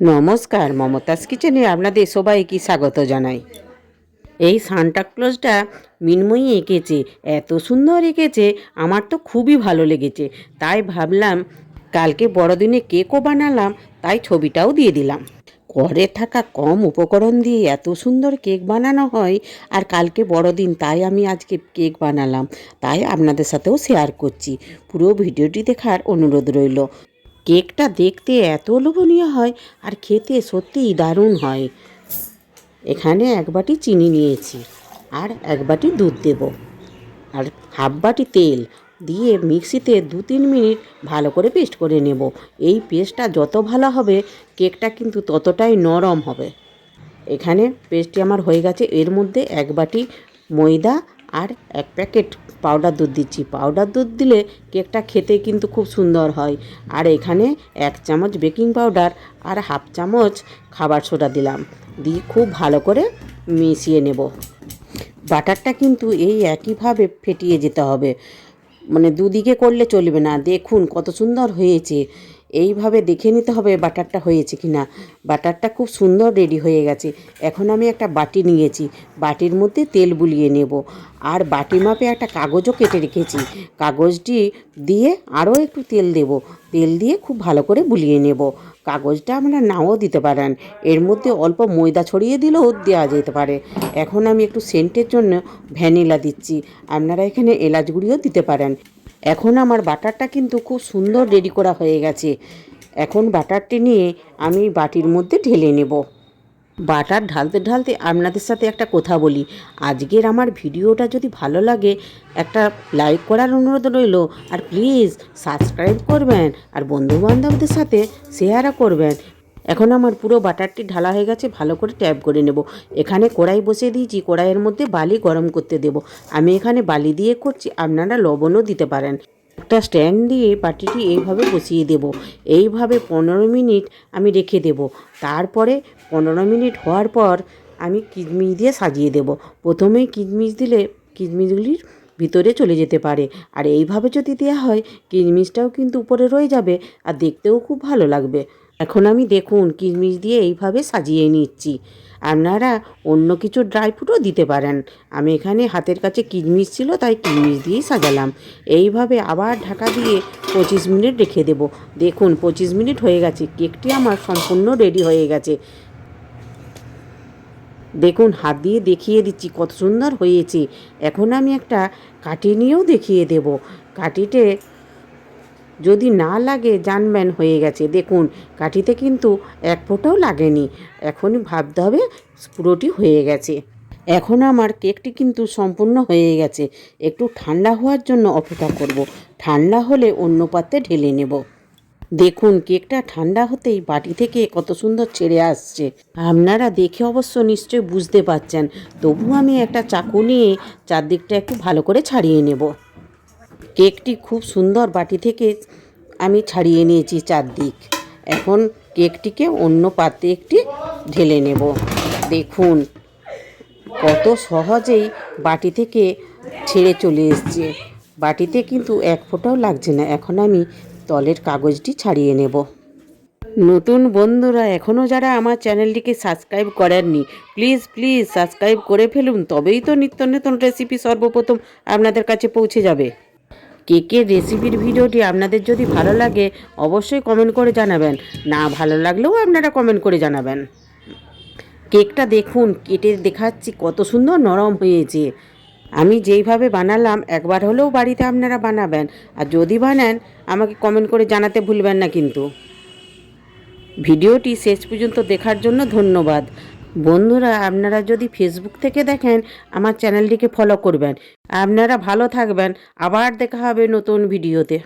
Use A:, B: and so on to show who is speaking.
A: নমস্কার, মমতাজ কিচেনে আপনাদের সবাইকে স্বাগত জানাই। এই সান্টা ক্লজটা মিনময়ী এঁকেছে, এত সুন্দর এঁকেছে, আমার তো খুবই ভালো লেগেছে। তাই ভাবলাম, কালকে বড়দিনে কেকও বানালাম, তাই ছবিটাও দিয়ে দিলাম। ঘরে থাকা কম উপকরণ দিয়ে এত সুন্দর কেক বানানো হয়, আর কালকে বড়দিন, তাই আমি আজকে কেক বানালাম। তাই আপনাদের সাথেও শেয়ার করছি। পুরো ভিডিওটি দেখার অনুরোধ রইল। কেকটা দেখতে এত লোভনীয় হয় আর খেতে সত্যিই দারুণ হয়। এখানে এক বাটি চিনি নিয়েছি আর এক বাটি দুধ দেব। আর হাফ বাটি তেল দিয়ে মিক্সিতে দু তিন মিনিট ভালো করে পেস্ট করে নেব। এই পেস্টটা যত ভালো হবে, কেকটা কিন্তু ততটাই নরম হবে। এখানে পেস্টটি আমার হয়ে গেছে। এর মধ্যে এক বাটি ময়দা আর এক প্যাকেট পাউডার দুধ দিচ্ছি। পাউডার দুধ দিলে কেকটা খেতে কিন্তু খুব সুন্দর হয়। আর এখানে এক চামচ বেকিং পাউডার আর হাফ চামচ খাবার সোডা দিলাম। দিয়ে খুব ভালো করে মিশিয়ে নেব। বাটারটা কিন্তু এই একইভাবে ফেটিয়ে যেতে হবে। মানে দুদিকে করলে চলবে না। দেখুন কত সুন্দর হয়েছে। এইভাবে দেখে নিতে হবে বাটারটা হয়েছে কি না বাটারটা খুব সুন্দর রেডি হয়ে গেছে। এখন আমি একটা বাটি নিয়েছি। বাটির মধ্যে তেল বুলিয়ে নেব। আর বাটি মাপে একটা কাগজও কেটে রেখেছি। কাগজটি দিয়ে আরও একটু তেল দেব। তেল দিয়ে খুব ভালো করে বুলিয়ে নেব। কাগজটা আপনারা নাও দিতে পারেন। এর মধ্যে অল্প ময়দা ছড়িয়ে দিলেও দেওয়া যেতে পারে। এখন আমি একটু সেন্টের জন্য ভ্যানিলা দিচ্ছি। আপনারা এখানে এলাচ গুঁড়িও দিতে পারেন। এখন আমার বাটারটা কিন্তু খুব সুন্দর রেডি করা হয়ে গেছে। এখন বাটারটি নিয়ে আমি বাটির মধ্যে ঢেলে নেব। বাটার ঢালতে ঢালতে আপনাদের সাথে একটা কথা বলি। আজকের আমার ভিডিওটা যদি ভালো লাগে, একটা লাইক করার অনুরোধ রইল আর প্লিজ সাবস্ক্রাইব করবেন আর বন্ধুবান্ধবদের সাথে শেয়ারও করবেন। এখন আমার পুরো বাটারটি ঢালা হয়ে গেছে, ভালো করে ট্যাপ করে নেব। এখানে কড়াই বসিয়ে দিয়েছি, কড়াইয়ের মধ্যে বালি গরম করতে দেব। আমি এখানে বালি দিয়ে করছি, আপনারা লবণও দিতে পারেন। একটা স্ট্যান্ড দিয়ে বাটিটি এইভাবে বসিয়ে দেব। এইভাবে পনেরো মিনিট আমি রেখে দেব। তারপরে পনেরো মিনিট হওয়ার পর আমি কিচমিচ দিয়ে সাজিয়ে দেব। প্রথমেই কিচমিচ দিলে কিচমিচগুলির ভিতরে চলে যেতে পারে। আর এইভাবে যদি দেওয়া হয় কিচমিচটাও কিন্তু উপরে রয়ে যাবে আর দেখতেও খুব ভালো লাগবে। এখন আমি দেখুন কিচমিচ দিয়ে এইভাবে সাজিয়ে নিচ্ছি। আপনারা অন্য কিছু ড্রাই ফ্রুটও দিতে পারেন। আমি এখানে হাতের কাছে কিচমিচ ছিল, তাই কিচমিচ দিয়েই সাজালাম। এইভাবে আবার ঢাকা দিয়ে পঁচিশ মিনিট রেখে দেব। দেখুন, পঁচিশ মিনিট হয়ে গেছে। কেকটি আমার সম্পূর্ণ রেডি হয়ে গেছে। দেখুন, হাত দিয়ে দেখিয়ে দিচ্ছি, কত সুন্দর হয়েছে। এখন আমি একটা কাঠি নিয়েও দেখিয়ে দেব। কাঠিতে যদি না লাগে জানবেন হয়ে গেছে। দেখুন, কাঠিতে কিন্তু এক ফোঁটাও লাগেনি। এখন ভাবতে হবে, পুরোটি হয়ে গেছে। এখন আমার কেকটি কিন্তু সম্পূর্ণ হয়ে গেছে। একটু ঠান্ডা হওয়ার জন্য অপেক্ষা করব। ঠান্ডা হলে অন্য পাত্রে ঢেলে নেব। দেখুন, কেকটা ঠান্ডা হতেই বাটি থেকে কত সুন্দর ছেড়ে আসছে। আপনারা দেখে অবশ্য নিশ্চয়ই বুঝতে পারছেন। তবু আমি একটা চাকু নিয়ে চারদিকটা একটু ভালো করে ছাড়িয়ে নেব। কেকটি খুব সুন্দর বাটি থেকে আমি ছাড়িয়ে নিয়েছি চারদিক। এখন কেকটিকে অন্য পাত্রে একটি ঢেলে নেব। দেখুন, কত সহজেই বাটি থেকে ছেড়ে চলে এসছে। বাটিতে কিন্তু এক ফোঁটাও লাগছে না। এখন আমি তলের কাগজটি ছাড়িয়ে নেব। নতুন বন্ধুরা এখনও যারা আমার চ্যানেলটিকে সাবস্ক্রাইব করেননি, প্লিজ প্লিজ সাবস্ক্রাইব করে ফেলুন। তবেই তো নিত্য নতুন রেসিপি সর্বপ্রথম আপনাদের কাছে পৌঁছে যাবে। কেকের রেসিপির ভিডিওটি আপনাদের যদি ভালো লাগে, অবশ্যই কমেন্ট করে জানাবেন। না ভালো লাগলেও আপনারা কমেন্ট করে জানাবেন। কেকটা দেখুন, কেটে দেখাচ্ছি, কত সুন্দর নরম হয়েছে। আমি যেইভাবে বানালাম, একবার হলেও বাড়িতে আপনারা বানাবেন। আর যদি বানান, আমাকে কমেন্ট করে জানাতে ভুলবেন না কিন্তু। ভিডিওটি শেষ পর্যন্ত দেখার জন্য ধন্যবাদ। বন্ধুরা, আপনারা যদি ফেসবুক থেকে দেখেন, আমার চ্যানেলটিকে ফলো করবেন। আপনারা ভালো থাকবেন। আবার দেখা হবে নতুন ভিডিওতে